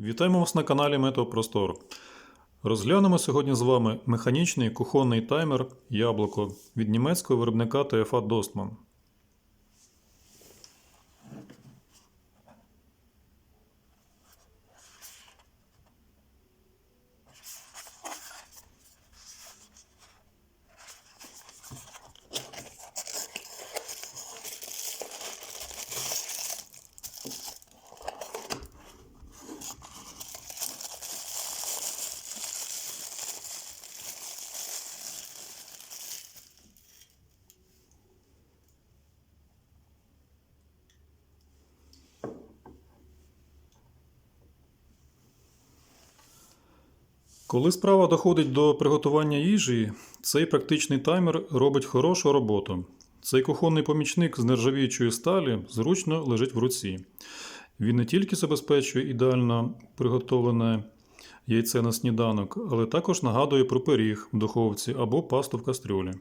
Вітаємо вас на каналі Метеопростор. Розглянемо сьогодні з вами механічний кухонний таймер Яблуко від німецького виробника TFA Dostman. Коли справа доходить до приготування їжі, цей практичний таймер робить хорошу роботу. Цей кухонний помічник з нержавіючої сталі зручно лежить в руці. Він не тільки забезпечує ідеально приготовлене яйце на сніданок, але також нагадує про пиріг в духовці або пасту в кастрюлі.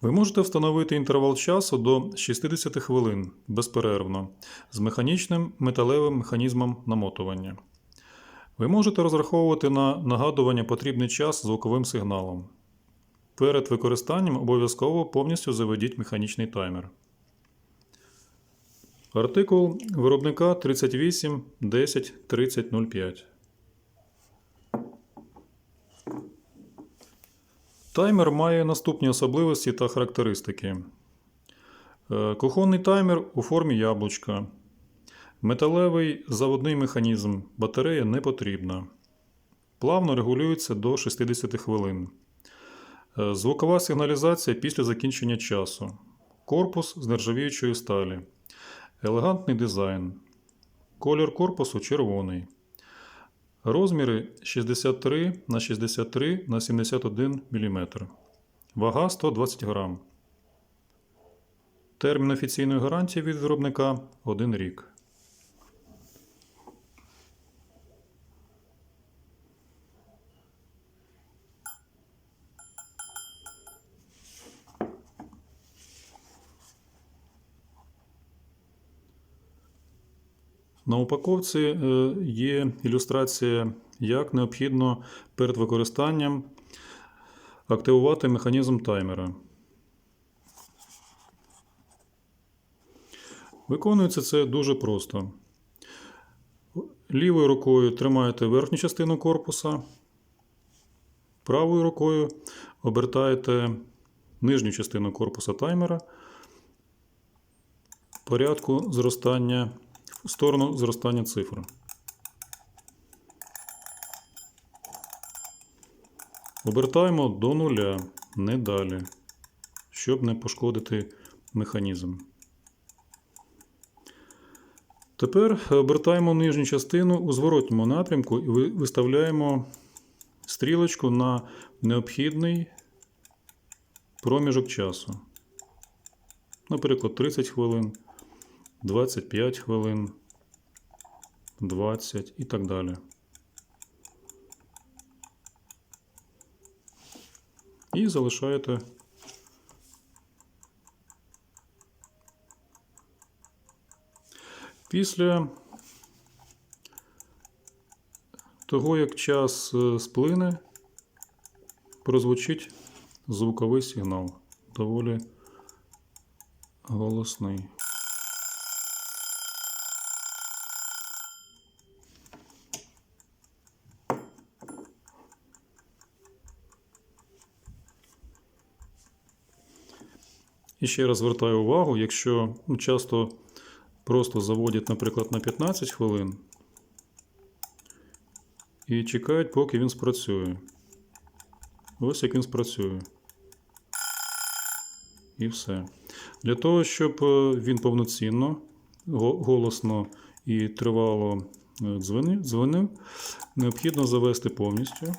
Ви можете встановити інтервал часу до 60 хвилин безперервно з механічним металевим механізмом намотування. Ви можете розраховувати на нагадування потрібний час звуковим сигналом. Перед використанням обов'язково повністю заведіть механічний таймер. Артикул виробника 38 10 3005. Таймер має наступні особливості та характеристики. Е, Кухонний таймер у формі яблучка. Металевий заводний механізм. Батарея не потрібна. Плавно регулюється до 60 хвилин. Е, Звукова сигналізація після закінчення часу. Корпус з нержавіючої сталі. Елегантний дизайн. Колір корпусу червоний. Розміри 63 на 63 на 71 мм. Вага 120 грам. Термін офіційної гарантії від виробника 1 рік. На упаковці е, є ілюстрація, як необхідно перед використанням активувати механізм таймера. Виконується це дуже просто. Лівою рукою тримаєте верхню частину корпуса, правою рукою обертаєте нижню частину корпуса таймера порядку зростання сторону зростання цифр. Обертаємо до нуля, не далі, щоб не пошкодити механізм. Тепер обертаємо нижню частину у зворотньому напрямку і виставляємо стрілочку на необхідний проміжок часу. Наприклад, 30 хвилин. 25 хвилин, 20 і так далі. І залишаєте після того, як час е, сплине, прозвучить звуковий сигнал. Доволі голосний. І ще раз звертаю увагу, якщо ну, часто просто заводять, наприклад, на 15 хвилин і чекають, поки він спрацює. Ось як він спрацює. І все. Для того, щоб е, він повноцінно, голосно і тривало е, дзвонив, необхідно завести повністю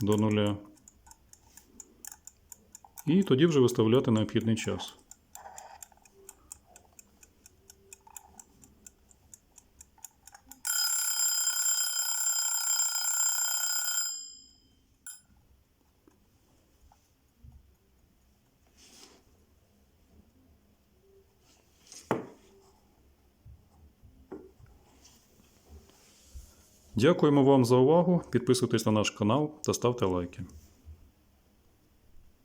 до нуля. І тоді вже виставляти необхідний час. Дякуємо вам за увагу. Підписуйтесь на наш канал та ставте лайки.